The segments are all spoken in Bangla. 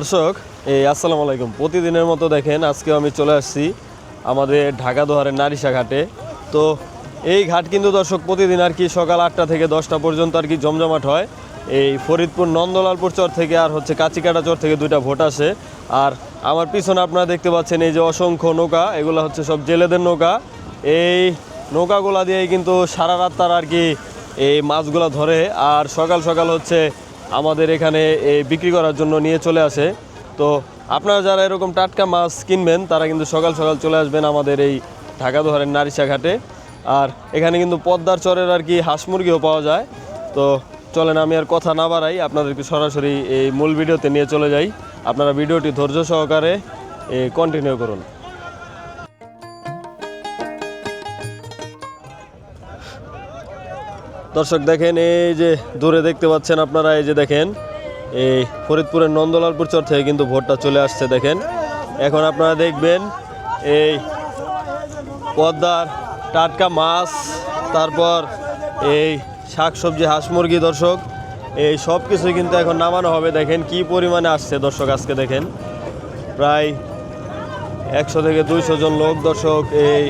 দর্শক, এই আসসালামু আলাইকুম। প্রতিদিনের মতো দেখেন, আজকেও আমি চলে আসছি আমাদের ঢাকা দোহারের নারিশা ঘাটে। তো এই ঘাট কিন্তু দর্শক, প্রতিদিন আর কি সকাল আটটা থেকে দশটা পর্যন্ত আর কি জমজমাট হয়। এই ফরিদপুর নন্দলালপুর চর থেকে আর হচ্ছে কাচিকাটা চর থেকে দুইটা ভোট আসে। আর আমার পিছনে আপনারা দেখতে পাচ্ছেন এই যে অসংখ্য নৌকা, এগুলো হচ্ছে সব জেলেদের নৌকা। এই নৌকাগুলা দিয়েই কিন্তু সারা রাত তারা আর কি এই মাছগুলো ধরে। আর সকাল সকাল হচ্ছে আমাদের এখানে বিক্রি করার জন্য নিয়ে চলে আসে। তো আপনারা যারা এরকম টাটকা মাছ কিনবেন, তারা কিন্তু সকাল সকাল চলে আসবেন আমাদের এই ঢাকা দোহারের নারিশা ঘাটে। আর এখানে কিন্তু পদ্মার চরের আর কি হাঁস মুরগিও পাওয়া যায়। তো চলেন আমি আর কথা না বাড়াই, আপনাদেরকে সরাসরি এই মূল ভিডিওতে নিয়ে চলে যাই। আপনারা ভিডিওটি ধৈর্য সহকারে কন্টিনিউ করুন। দর্শক, দেখেন এই যে দূরে দেখতে পাচ্ছেন আপনারা, এই যে দেখেন, এই ফরিদপুরের নন্দলালপুর চর থেকে কিন্তু ভোটটা চলে আসছে, দেখেন। এখন আপনারা দেখবেন, এই পদ্মার টাটকা মাছ, তারপর এই শাকসবজি, হাঁস মুরগি, দর্শক, এই সব কিছুই কিন্তু এখন নামানো হবে, দেখেন কি পরিমাণে আসছে, দর্শক, আজকে দেখেন। প্রায় একশো থেকে দুইশো জন লোক, দর্শক, এই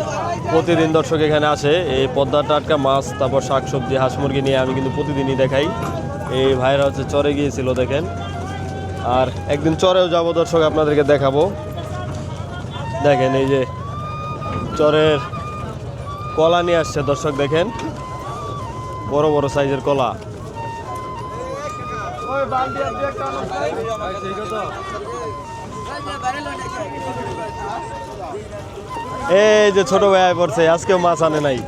প্রতিদিন দর্শক এখানে আসে। এই পদ্মা টাটকা মাছ, তারপর শাকসবজি, হাঁস মুরগি নিয়ে আমি কিন্তু প্রতিদিনই দেখাই। এই ভাইরা হচ্ছে চরে গিয়েছিল দেখেন। আর একদিন চরেও যাব দর্শক আপনাদেরকে দেখাবো। দেখেন এই যে চরের কলা নিয়ে আসছে দর্শক দেখেন। বড় বড় সাইজের কলা। এই যে ছোট ভাই পড়ছে আজকেও মাছ আনে নাই।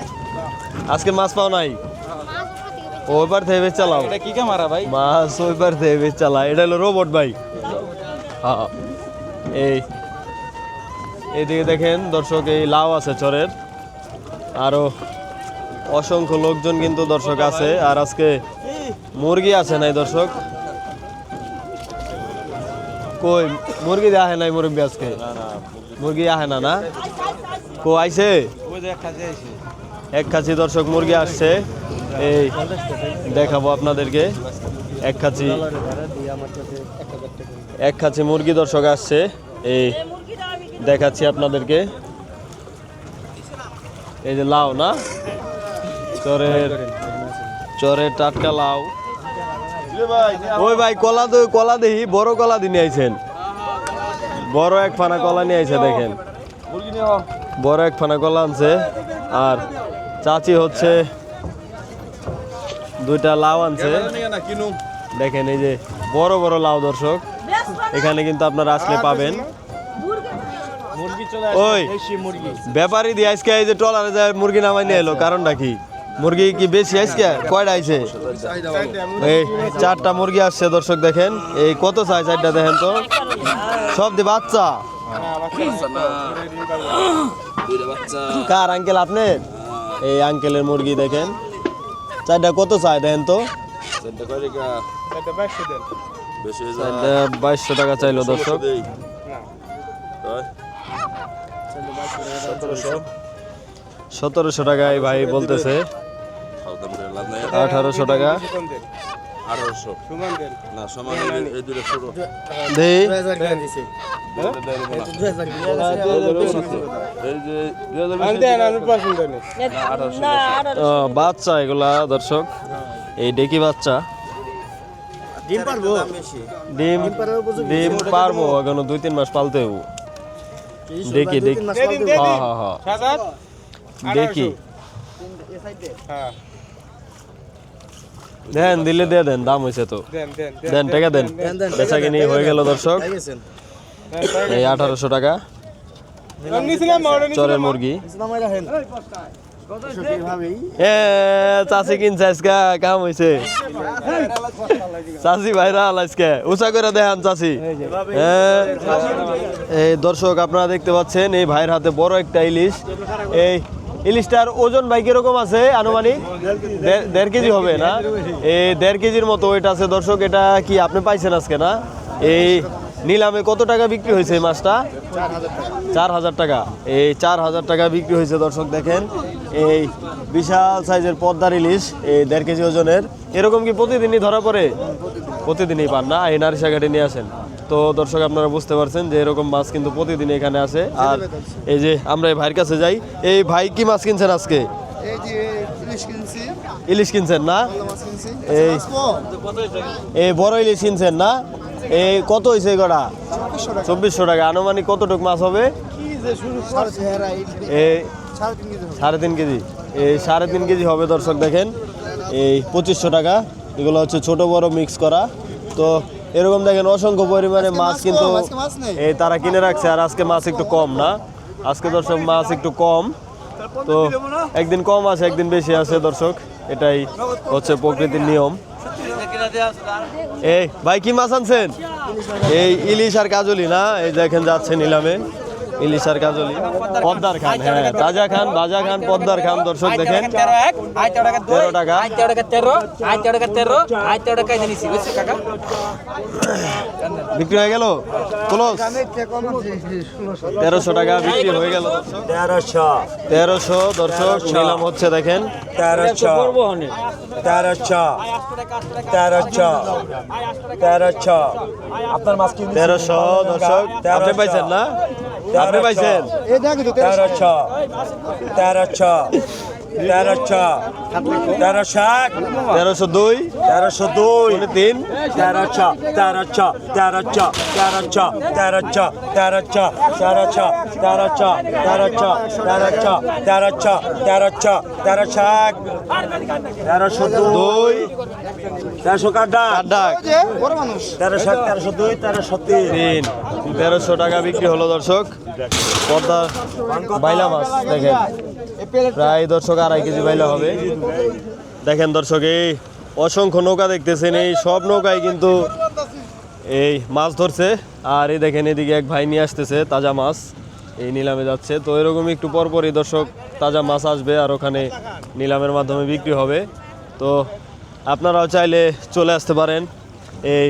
আজকে মাছ পাও নাই? ওইবার থেকে বেশ চালাও এটা কি ক্যামেরা ভাই? মাছ ওইবার থেকে বেশ চালা এটা হলো রোবট ভাই। হ্যাঁ এই এদিকে দেখেন দর্শক এই লাউ আছে চরের। আরও অসংখ্য লোকজন কিন্তু দর্শক আছে। আর আজকে মুরগি আছে নাই দর্শক? কই মুরগি আহে নাই মুরগি আজকে? মুরগি আহে না না? কো আইছে। এক খাঁচি দর্শক মুরগি আসছে। এই দেখাবো আপনাদেরকে। এক খাঁচি এক খাঁচি মুরগি দর্শক আসছে। এই দেখাচ্ছি আপনাদেরকে। এই যে লাউ না? চরের চরের টাটকা লাউ। ওই ভাই কলা তো কলা দেখি বড় কলা দিয়ে আইছেন। বড় এক ফানা কলা নিয়ে আইছে, দেখেন। বড় এক ফানা কলা আনছে, আর চাচি হচ্ছে দুইটা লাউ আনছে। দেখেন, এই যে বড় বড় লাউ দর্শক, এখানে কিন্তু আপনারা আসলে পাবেন। ওই, ব্যাপারী দিয়ে আজকে এই যে টলারে যায়, মুরগি নামাই নিয়ে এলো, কারণটা কি? মুরগি কি বেশি আজকে? কয়টা আইছে? এই চারটা মুরগি আসছে দর্শক দেখেন। এই কত চাই চারটা দেখেন তো? সব দি বাচ্চা? কার আঙ্কেল আপনার? এই আঙ্কেলের মুরগি দেখেন। চারটা কত চাই দেখেন তো? বাইশশো টাকা চাইলো দর্শক। সতেরোশো টাকায় ভাই বলতেছে। আঠারোশো টাকা। বাচ্চা এগুলা দর্শক। এই ডেকি বাচ্চা। ডিম ডিম পারব এখনও দুই তিন মাস পালতে হব দেখি দেখি। হ্যাঁ হ্যাঁ হ্যাঁ। দেখি। দেন দিলে দিয়ে দেন দাম হয়েছে তো। দেন টাকা দেন। বেচা কিনি হয়ে গেল দর্শক। এই আঠারোশো টাকা। চরের মুরগি। এ চাষি কিনছে আজকে কাম হয়েছে চাষি ভাইরা আজকে। উঁচা করে দেখান চাষি। হ্যাঁ। এই দর্শক আপনারা দেখতে পাচ্ছেন এই ভাইয়ের হাতে বড় একটা ইলিশ। এই ইলিশটার ওজন ভাই কীরকম আছে আনুমানিক? দেড়- কেজি হবে না? এই দেড় কেজির মতো এটা আছে। দর্শক, এটা কি আপনি পাইছেন আজকে না? এই নিলামে কত টাকা বিক্রি হয়েছে এই মাছটা? চার হাজার টাকা। এই চার হাজার টাকা বিক্রি হয়েছে, দর্শক দেখেন। এই বিশাল সাইজের পদ্মার ইলিশ, এই দেড় কেজি ওজনের। এরকম কি প্রতিদিনই ধরা পড়ে? প্রতিদিনই পান না? এই নারিশা ঘাটে নিয়ে আসেন। তো দর্শক আপনারা বুঝতে পারছেন যে এরকম মাছ কিন্তু প্রতিদিন এখানে আসে। আর এই যে আমরা এই ভাইয়ের কাছে যাই এই ভাই কি মাছ কিনছেন আজকে? ইলিশ কিনছেন না? মাছ কিনছি। এই এই বড় ইলিশ কিনছেন না? এই কত হয়েছে এগোটা চব্বিশশো টাকা। আনুমানিক কতটুক মাছ এই হবে। সাড়ে তিন কেজি। এই সাড়ে তিন কেজি হবে দর্শক দেখেন। এই পঁচিশশো টাকা। এগুলো হচ্ছে ছোট বড় মিক্স করা। তো এরকম দেখেন অসংখ্য পরিমাণে মাছ কিন্তু। এই তারা কিনে রাখছে আর আজকে মাছ একটু কম না। আজকে দর্শক মাছ একটু কম। তো একদিন কম আছে একদিন বেশি আছে দর্শক। এটাই হচ্ছে প্রকৃতির নিয়ম। এই ভাই কি মাছ আনছেন? এই ইলিশ আর কাজলি না? এই দেখেন যাচ্ছে নিলামে। ইলিশ আর কাজলি। পদ্মার খান হ্যাঁ। তাজা খান বাজা খান পদ্মার খান দর্শক দেখেন। তেরো টাকা। বিক্রি হয়ে গেল? ক্লোজ তেরোশো টাকা বিক্রি হয়ে গেল। তেরোশো। তেরোশো দর্শক নিলাম হচ্ছে দেখেন। তেরোশো। তেরোশো। তেরোশো। তেরোশো। আপনার মাছ তেরোশো দর্শক। আপনি পাইছেন না? আপনি পাইছেন এই দেখো তো তেরোশো তেরোশো তেরোশো এক তেরোশো দুই তেরোশো দুই তিন তেরোশো তেরোশো তেরোশো তেরোশো তেরোশো তেরোশো তেরোশো তেরোশো তেরোশো তেরোশো তেরোশো তেরোশো তেরোশো এক তেরোশো দুই তেরোশো আট ডাক? তেরোশো তেরোশো দুই তেরোশো তিন। তেরোশো টাকা বিক্রি হলো দর্শক। পদ্মা বাইলা মাছ দেখেন। প্রায় দর্শক আড়াই কেজি বাইলা হবে। দেখেন দর্শক এই অসংখ্য নৌকা দেখতেছেন এই সব নৌকায় কিন্তু এই মাছ ধরছে। আর এই দেখেন এদিকে এক ভাই নিয়ে আসতেছে তাজা মাছ। এই নিলামে যাচ্ছে। তো এরকম একটু পরপরই দর্শক তাজা মাছ আসবে আর ওখানে নিলামের মাধ্যমে বিক্রি হবে। তো আপনারাও চাইলে চলে আসতে পারেন এই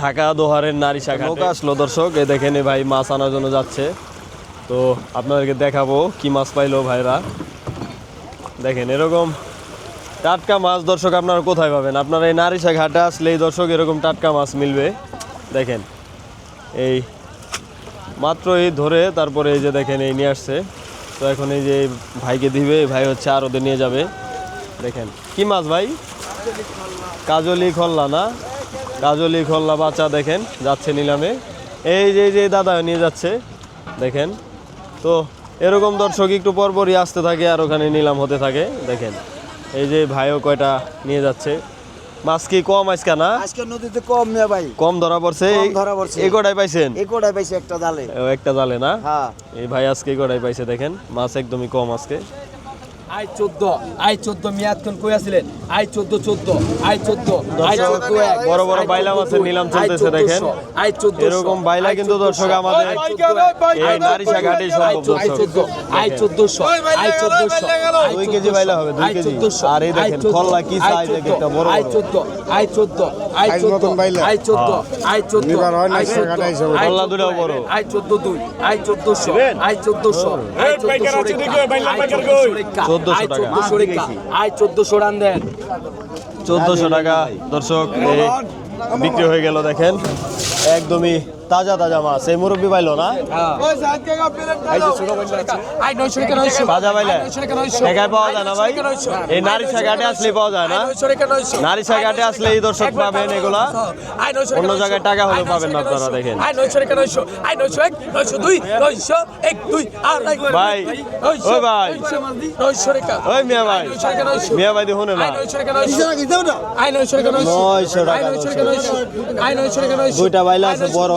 ঢাকা দোহারের নারী শাখা নৌকা আসলো দর্শক। এই দেখেন এই ভাই মাছ আনার জন্য যাচ্ছে। তো আপনাদেরকে দেখাবো কি মাছ পাইলো ভাইরা। দেখেন এরকম টাটকা মাছ দর্শক আপনারা কোথায় পাবেন? আপনারা এই নারিশা ঘাটে আসলে এই দর্শক এরকম টাটকা মাছ মিলবে। দেখেন এই মাত্র এই ধরে তারপরে এই যে দেখেন এই নিয়ে আসছে। তো এখন এই যে ভাইকে দিবে ভাই হচ্ছে আর ওদের নিয়ে যাবে। দেখেন কি মাছ ভাই? কাজলি খল্লা না? কাজলি খল্লা বাচ্চা দেখেন যাচ্ছে নিলামে। এই যে যে দাদা নিয়ে যাচ্ছে দেখেন। তো এরকম দর্শক একটু পরপরই আসতে থাকে আর ওখানে নিলাম হতে থাকে দেখেন। এই যে ভাইও কয়টা নিয়ে যাচ্ছে। মাছ কি কম আজকে না? আজকে নদীতে কম মেয়ে ভাই। কম ধরা পড়ছে? ধরা পড়ছে। এই কটাই পাইছেন? এই কোটায় পাইছে একটা জালে। ও, একটা জালে না? হ্যাঁ। এই ভাই আজকে এই কটাই পাইছে দেখেন। মাছ একদমই কম আজকে। আই চোদ্দ আই চোদ্দ মেয়াদ কোন কই আসলেন আই চোদ্দ চোদ্দ আই চোদ্দ আই চোদ্দ বড় বড় আই বাইলা মাছের নিলাম আই চলতেছে দেখেন। আই চোদ্দ এরকম বাইলা কিন্তু দর্শক আমাদের এই নারিশা ঘাটেই সম্ভব আই চোদ্দ আই চোদ্দশো আই চোদ্দশো দুই কেজি বাইলা হবে, দুই কেজি। আর এই দেখেন, খল্লা কি এক একটা বড় আই। চোদ্দ আই চোদ্দ আই চোদ্দ আই চোদ্দ আই চোদ্দ আই চোদ্দ আই খল্লা দুটাও বড়। আই চোদ্দ দুই আই চোদ্দশো আই চোদ্দশো আই চোদ্দশো চোদ্দশো রেখা 1400 আই টাকা। চোদ্দশো চোদ্দশো রান দেন। চোদ্দশো টাকা দর্শক এই বিক্রি হয়ে গেল দেখেন। একদমই তাজা তাজা মাছ এই মুরব্বি পাইলো না আসলে পাওয়া যায় না আসলে পাবেন এগুলা অন্য জায়গায় টাকা হলে পাবেন ভাই ওই ভাই ভাই দুইটা বাইলা আছে বড়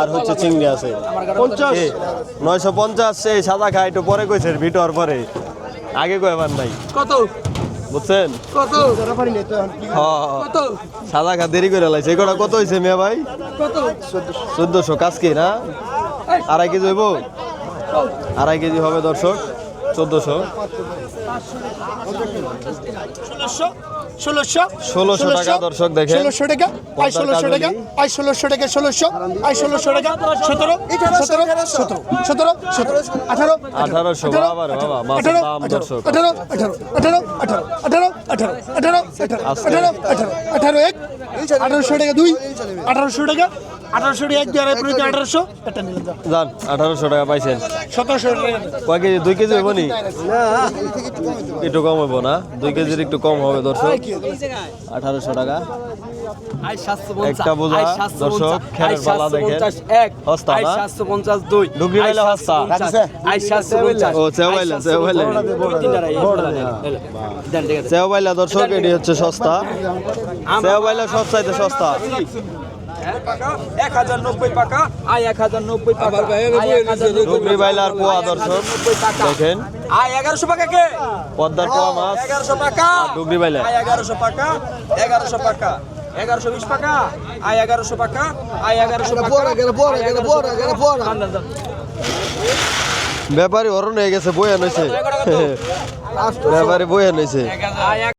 আর হচ্ছে চিংড়ি আছে। পঞ্চাশ। নয়শো পঞ্চাশ সেই সাদা খায় একটু পরে কইছে ভিটর পরে। আগে কয়বার নাই। কত? বুঝছেন? কত? কত? সাদা খা দেরি করে লাইছে। এগুলো কত হয়েছে মেয়ে ভাই? কত? চোদ্দশো। কাজ কি না? আড়াই কেজি হইব? আড়াই কেজি হবে দর্শক। চোদ্দশো। ষোলোশো ষোলোশো টাকা দর্শক দেখেন। ষোলোশো টাকা আই ষোলোশো টাকা আই ষোলোশো টাকা ষোলোশো আই ষোলোশো টাকা সতেরো সতেরো সতেরো সতেরো সতেরো আঠারো আঠারোশো বাবা মাছের আঠারো আঠারো আঠারো আঠারো আঠারো আঠারো আঠারো আঠারো আঠারো। আঠারো আঠারো আঠারো এক আঠারোশো টাকা দুই আঠারোশো টাকা আঠারোশো এক দুই আড়াই পুরো আঠারোশো এটা নিলেন যান আঠারোশো টাকা পাইছেন। সতেরোশো টাকা। কয় কেজি দুই কেজি হইব নি? একটু কম হইব না? দুই কেজির একটু কম হবে দর্শক। আঠারোশো টাকা। সাতশো পঞ্চাশ একটা বোঝা, সাতশো দর্শক, পালা দেখেন। হস্তা না? সাতশো পঞ্চাশ দুই ডুগরি হস্তা। আই সাতশো পঞ্চাশ ও, এটি হচ্ছে সস্তা। সস্তা। এক হাজার নব্বই টাকা আই এক হাজার নব্বই টাকা আই এক হাজার নব্বই ডুগরি বাইলার পোয়া দর্শক। দেখেন আই এগারোশো টাকা কে? পদ্মার পোয়া মাছ। এগারোশো টাকা ডুগরি বাইলা এগারোশো টাকা এগারোশো টাকা এগারোশো বিশ টাকা আই এগারোশো টাকা আই এগারোশো। ব্যাপারী অরণ হয়ে গেছে বইয়া নইছে ব্যাপারী আই এক